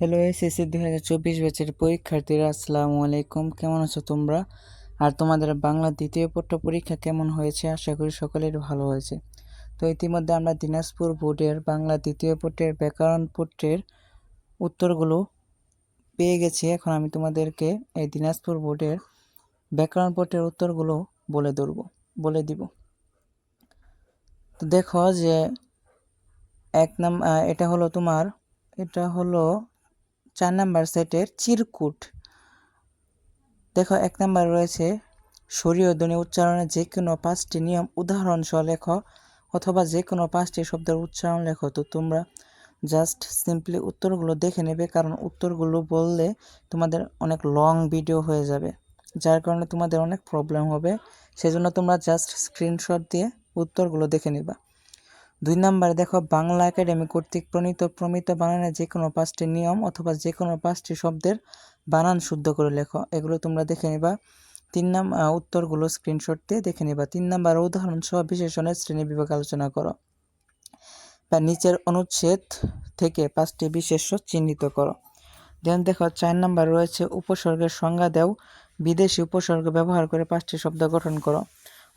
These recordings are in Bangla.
হ্যালো এসএসসি দুই হাজার চব্বিশ ব্যাচের পরীক্ষার্থীরা, আসসালামু আলাইকুম। কেমন আছো তোমরা? আর তোমাদের বাংলা দ্বিতীয় পত্র পরীক্ষা কেমন হয়েছে? আশা করি সকলের ভালো হয়েছে। তো ইতিমধ্যে আমরা দিনাজপুর বোর্ডের বাংলা দ্বিতীয় পত্রের ব্যাকরণ পত্রের উত্তরগুলো পেয়ে গেছি। এখন আমি তোমাদেরকে এই দিনাজপুর বোর্ডের ব্যাকরণ পত্রের উত্তরগুলো বলে ধরবো, বলে দিব। তো দেখো যে এক নাম এটা হলো তোমার এটা হলো চার নাম্বার সেটের চিরকুট। দেখো, এক নাম্বার রয়েছে সরীয় ধ্বনি উচ্চারণের যে কোনো পাঁচটি নিয়ম। উদাহরণ সহ লেখো অথবা যে কোনো পাঁচটি শব্দের উচ্চারণ লেখো। তো তোমরা জাস্ট সিম্পলি উত্তরগুলো দেখে নেবে, কারণ উত্তরগুলো বললে তোমাদের অনেক লং ভিডিও হয়ে যাবে, যার কারণে তোমাদের অনেক প্রবলেম হবে। সেজন্য তোমরা জাস্ট স্ক্রিনশট দিয়ে উত্তরগুলো দেখে নিবা। দুই নম্বরে দেখো, বাংলা একাডেমি কর্তৃক প্রণীত প্রমিত বানানের যে কোনো পাঁচটি নিয়ম অথবা যে কোনো পাঁচটি শব্দের বানান শুদ্ধ করে লেখো। এগুলো তোমরা দেখে নিবা। তিন নাম উত্তরগুলো স্ক্রিনশট দিয়ে দেখে নিবা। তিন নাম্বার উদাহরণ সহ বিশেষণের শ্রেণি বিভাগ আলোচনা করো বা নিচের অনুচ্ছেদ থেকে পাঁচটি বিশেষ্য চিহ্নিত করো। দেন দেখো, চার নাম্বার রয়েছে, উপসর্গের সংজ্ঞা দেও। বিদেশি উপসর্গ ব্যবহার করে পাঁচটি শব্দ গঠন করো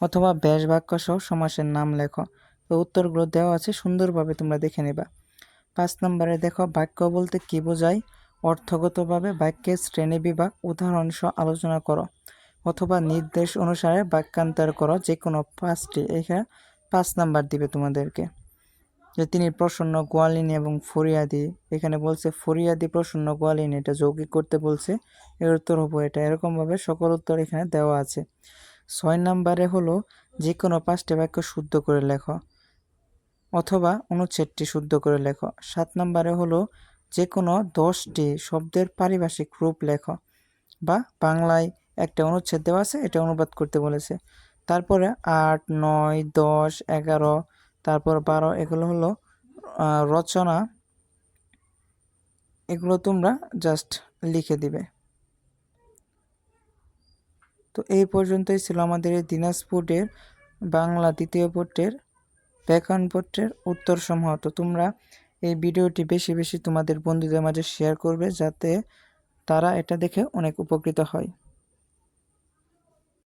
অথবা ব্যাস বাক্য সহ সমাসের নাম লেখো। উত্তরগুলো দেওয়া আছে, সুন্দরভাবে তোমরা দেখে নেবা। পাঁচ নম্বরে দেখো, বাক্য বলতে কী বোঝায়? অর্থগতভাবে বাক্যের শ্রেণি বিভাগ, উদাহরণ সহ আলোচনা করো অথবা নির্দেশ অনুসারে বাক্যান্তর করো যে কোনো পাঁচটি। এখানে পাঁচ নাম্বার দিবে তোমাদেরকে। যে তিনি প্রসন্ন, গোয়ালিনী এবং ফরিয়াদি। এখানে বলছে, ফরিয়াদি, প্রসন্ন, গোয়ালিনী, এটা যৌগিক করতে বলছে, এর উত্তর হব এটা। এরকমভাবে সকল উত্তর এখানে দেওয়া আছে। ছয় নাম্বারে হলো যে কোনো পাঁচটি বাক্য শুদ্ধ করে লেখো। অথবা অনুচ্ছেদটি শুদ্ধ করে লেখো। সাত নম্বরে হলো যে কোনো দশটি শব্দের পারিভাষিক রূপ লেখো বা বাংলায় একটা অনুচ্ছেদ দেওয়া আছে, এটা অনুবাদ করতে বলেছে। তারপরে আট, নয়, দশ, এগারো, তারপর বারো, এগুলো হলো রচনা। এগুলো তোমরা জাস্ট লিখে দিবে। তো এই পর্যন্তই ছিল আমাদের দিনাজপুরের বাংলা দ্বিতীয় পত্রের ব্যাকরণ পত্রের উত্তর সমূহ তো তোমরা এই ভিডিওটি বেশি বেশি তোমাদের বন্ধুদের মাঝে শেয়ার করবে যাতে তারা এটা দেখে অনেক উপকৃত হয়।